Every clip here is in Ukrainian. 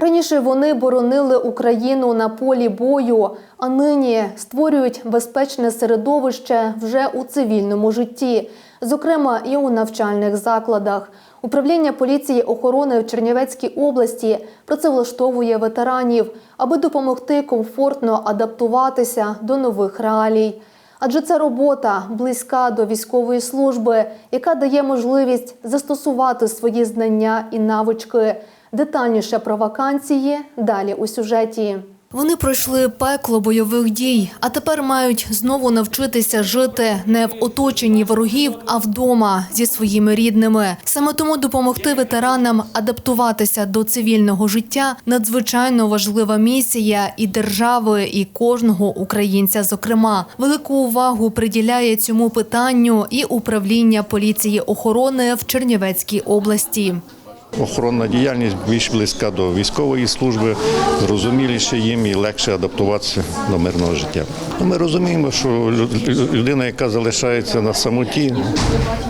Раніше вони боронили Україну на полі бою, а нині створюють безпечне середовище вже у цивільному житті, зокрема і у навчальних закладах. Управління поліції охорони в Чернівецькій області працевлаштовує ветеранів, аби допомогти комфортно адаптуватися до нових реалій. Адже це робота близька до військової служби, яка дає можливість застосувати свої знання і навички. Детальніше про вакансії далі у сюжеті. Вони пройшли пекло бойових дій, а тепер мають знову навчитися жити не в оточенні ворогів, а вдома зі своїми рідними. Саме тому допомогти ветеранам адаптуватися до цивільного життя надзвичайно важлива місія і держави, і кожного українця. Зокрема, велику увагу приділяє цьому питанню і управління поліції охорони в Чернівецькій області. Охоронна діяльність більш близька до військової служби, зрозуміліше їм і легше адаптуватися до мирного життя. Ну, Ми розуміємо, що людина, яка залишається на самоті,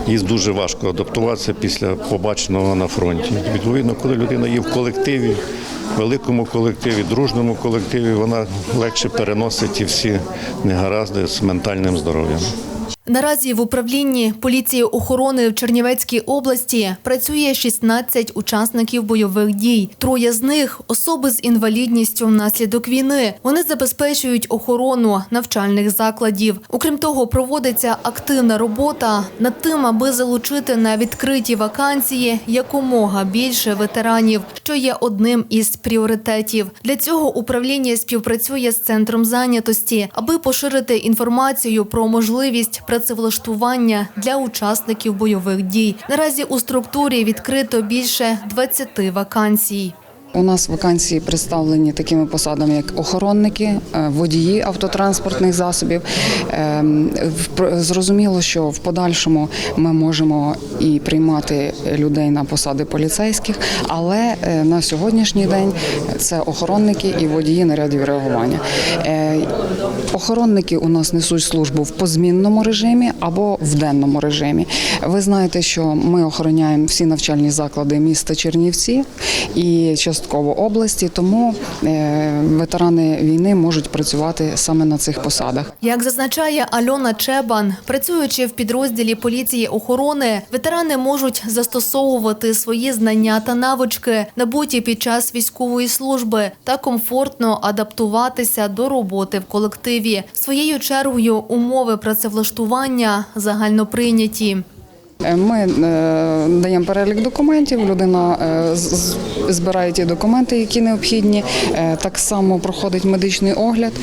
їй дуже важко адаптуватися після побаченого на фронті. Відповідно, коли людина є в колективі, великому колективі, дружному колективі, вона легше переносить ті всі негаразди з ментальним здоров'ям. Наразі в управлінні поліції охорони в Чернівецькій області працює 16 учасників бойових дій. Троє з них особи з інвалідністю внаслідок війни. Вони забезпечують охорону навчальних закладів. Окрім того, проводиться активна робота над тим, аби залучити на відкриті вакансії якомога більше ветеранів, що є одним із пріоритетів. Для цього управління співпрацює з центром зайнятості, аби поширити інформацію про можливість працевлаштування для учасників бойових дій. Наразі у структурі відкрито більше 20 вакансій. У нас вакансії представлені такими посадами, як охоронники, е, водії автотранспортних засобів. Ем, Зрозуміло, що в подальшому ми можемо і приймати людей на посади поліцейських, але е, на сьогоднішній день це охоронники і водії нарядів реагування. Е, Охоронники у нас несуть службу в позмінному режимі або в денному режимі. Ви знаєте, що ми охороняємо всі навчальні заклади міста Чернівці і частково області, тому е, ветерани війни можуть працювати саме на цих посадах. Як зазначає Альона Чебан, працюючи в підрозділі поліції охорони, ветерани можуть застосовувати свої знання та навички, набуті під час військової служби, та комфортно адаптуватися до роботи в колективі. Своєю чергою умови працевлаштування загальноприйняті. Е, Ми е, даємо перелік документів. Людина е, збирає ті документи, які необхідні. Так само проходить медичний огляд.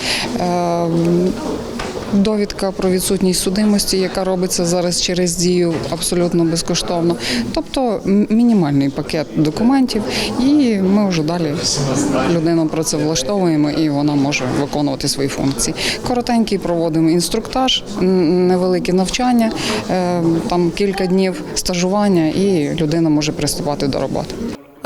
Довідка про відсутність судимості, яка робиться зараз через дію абсолютно безкоштовно. Тобто мінімальний пакет документів, і ми вже далі людину працевлаштовуємо і вона може виконувати свої функції. Коротенький проводимо інструктаж, невелике навчання, е, там кілька днів стажування, і людина може приступати до роботи.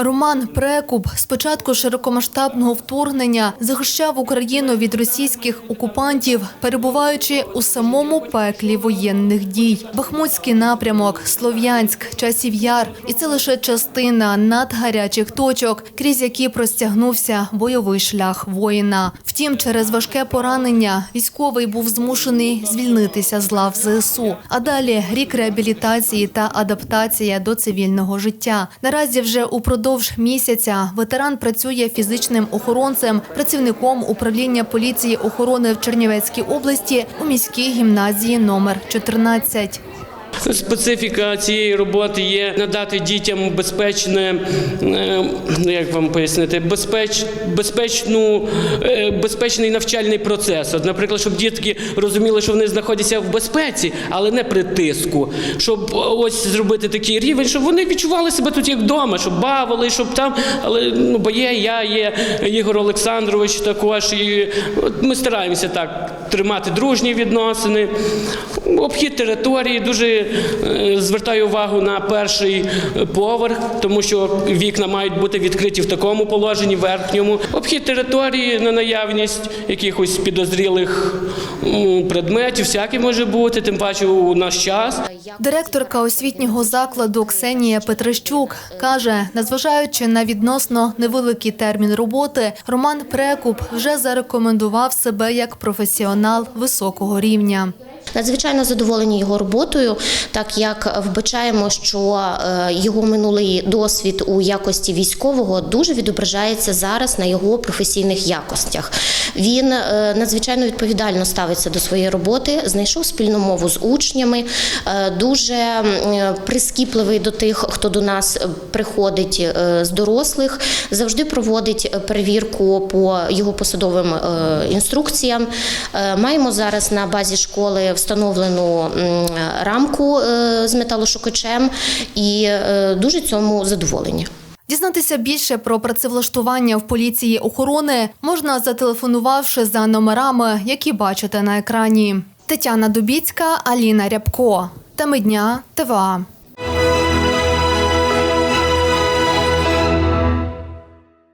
Роман Прекуб з початку широкомасштабного вторгнення захищав Україну від російських окупантів, перебуваючи у самому пеклі воєнних дій. Бахмутський напрямок, Слов'янськ, Часів Яр, і це лише частина надгарячих точок, крізь які простягнувся бойовий шлях воїна. Втім, через важке поранення військовий був змушений звільнитися з лав ЗСУ. А далі рік реабілітації та адаптація до цивільного життя. Наразі вже упродовж місяця ветеран працює фізичним охоронцем, працівником управління поліції охорони в Чернівецькій області у міській гімназії номер 14. Специфіка цієї роботи є надати дітям безпечне, е, ну, як вам пояснити, безпеч, безпечну, е, безпечний навчальний процес. От, наприклад, щоб дітки розуміли, що вони знаходяться в безпеці, але не при тиску. Щоб ось зробити такий рівень, щоб вони відчували себе тут як вдома, щоб бавили, щоб там, але ну, бо є, я є Ігор Олександрович також. І от ми стараємося так тримати дружні відносини. Обхід території дуже е, звертаю увагу на перший поверх, тому що вікна мають бути відкриті в такому положенні, верхньому. Обхід території на наявність якихось підозрілих предметів, всяке може бути, тим паче у наш час. Директорка освітнього закладу Ксенія Петрищук каже, незважаючи на відносно невеликий термін роботи, Роман Прекуп вже зарекомендував себе як професіонал високого рівня. Надзвичайно задоволені його роботою, так як вбачаємо, що е, його минулий досвід у якості військового дуже відображається зараз на його професійних якостях. Він е, надзвичайно відповідально ставиться до своєї роботи, знайшов спільну мову з учнями, е, дуже прискіпливий до тих, хто до нас приходить з дорослих, завжди проводить перевірку по його посадовим інструкціям. Маємо зараз на базі школи встановлену рамку е, з металошукачем і е, дуже цьому задоволені. Дізнатися більше про працевлаштування в поліції охорони можна зателефонувавши за номерами, які бачите на екрані. Тетяна Дубіцька, Аліна Рябко. Теми дня ТВА.